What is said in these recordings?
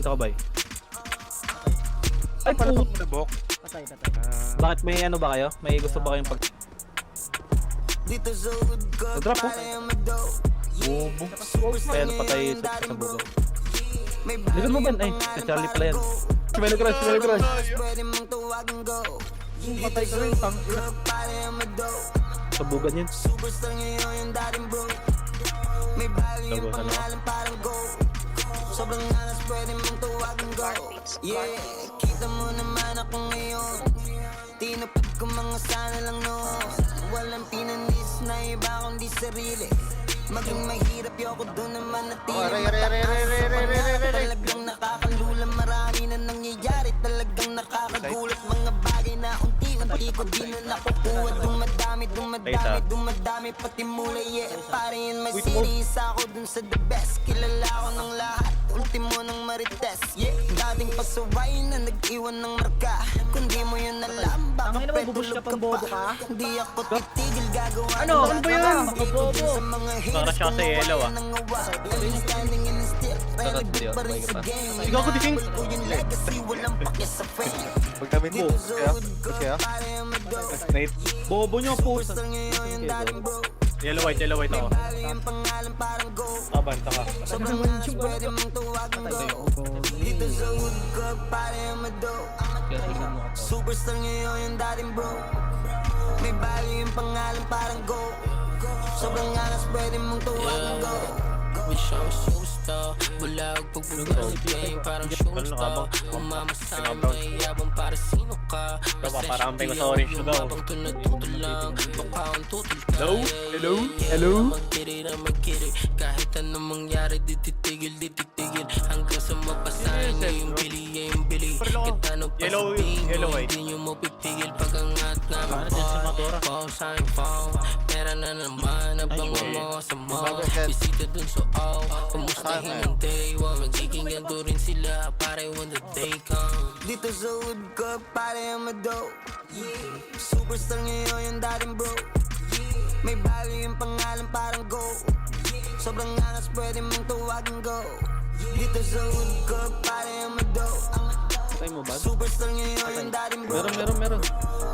Ito ka, bay. Ay, pala pag manabok. Patay, patay. Ah, Bakit may ano ba kayo? May gusto ba kayong pag... drop po. Bobo. Kaya napatay sa, sa bugo. Likod mo ba? Ay, si Charlie pala yan. Si Melo Crush, si Melo Crush. Patay ko rin, tang ina. Sa bugan yun. Ka na. Sobrang alas pwede mong tawagin go Yeah, kita mo naman ako ngayon. Tinupad ko mga sana lang noon. Walang pinanis na iba kundi sarili. Maging mahirap yoko doon naman na tila mataas Talagang nakakalula marami na nangyayari. Talagang nakakagulat mga bagay na unti-unti ko di na nakukuha. Dumadami, dumadami, dumadami pati mula yeah. Pare yun masinis ako dun sa the best. Kilala ko ng lahat ultimo ng marites Yeah, dating pasaway na nag-iwan ng marka Kung di mo yun alam, baka Tangina mo, bubush ka tulog pang bobo ka? Hindi ako titigil gagawa Ano? ng Ano ba yan? Mga bobo. Sa mga haters Parang siya sa yellow, ah. awa. I'm standing in the pa rin sa game Ikaw ko. Ko yung legacy, walang pake sa fame Pag namin mo. Kaya? Mado Nate. Bobo nyo po. Gusto ngayon yung dating bro Yellow white, yellow white ako. Bali ang pangalan parang go Abanta ka. Sobrang anas pwede mong tuwagan go Dito sa hood ko, pare mado Superstar ngayon yung dating bro May bali yung pangalan parang go Sobrang anas pwede mong tuwagan go Wish I was superstar Bulag pagbubukas sa game Parang superstar Umama sa may yabang para sino ka Diba, parang ampay ko sa orange na daw. Baka ang tutol ka Hello? Hello? Hello? Magkiri na magkiri Kahit anong mangyari Di titigil, di titigil Hanggang sa mapasahin niyo yung bili yung bili Kahit anong pasabihin. Hindi nyo mapipigil Pag namin Paano dyan si Matora? Phone sa aking Pera na naman Abang Ay, mo sa mall. Bisita dun sa all Kamustahin ang day one. Magiging ganito rin sila. Pare when the day comes Dito sa hood ko, pare ang mado Superstar ngayon yung dating bro. May value yung pangalan parang go Sobrang angas pwede mong tuwagan go Dito sa hood ko, pare ang mado Patay mo ba? Superstar ngayon yung dating bro. Meron, meron, meron.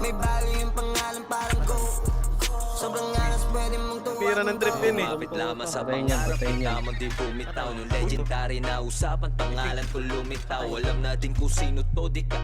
May value yung pangalan parang go Pira ng trip yun eh. Lumapit lamang sa pangarap patayin. Lamang di bumitaw Nung legendary na usapan Pangalan ko lumitaw Alam natin kung sino to Di ka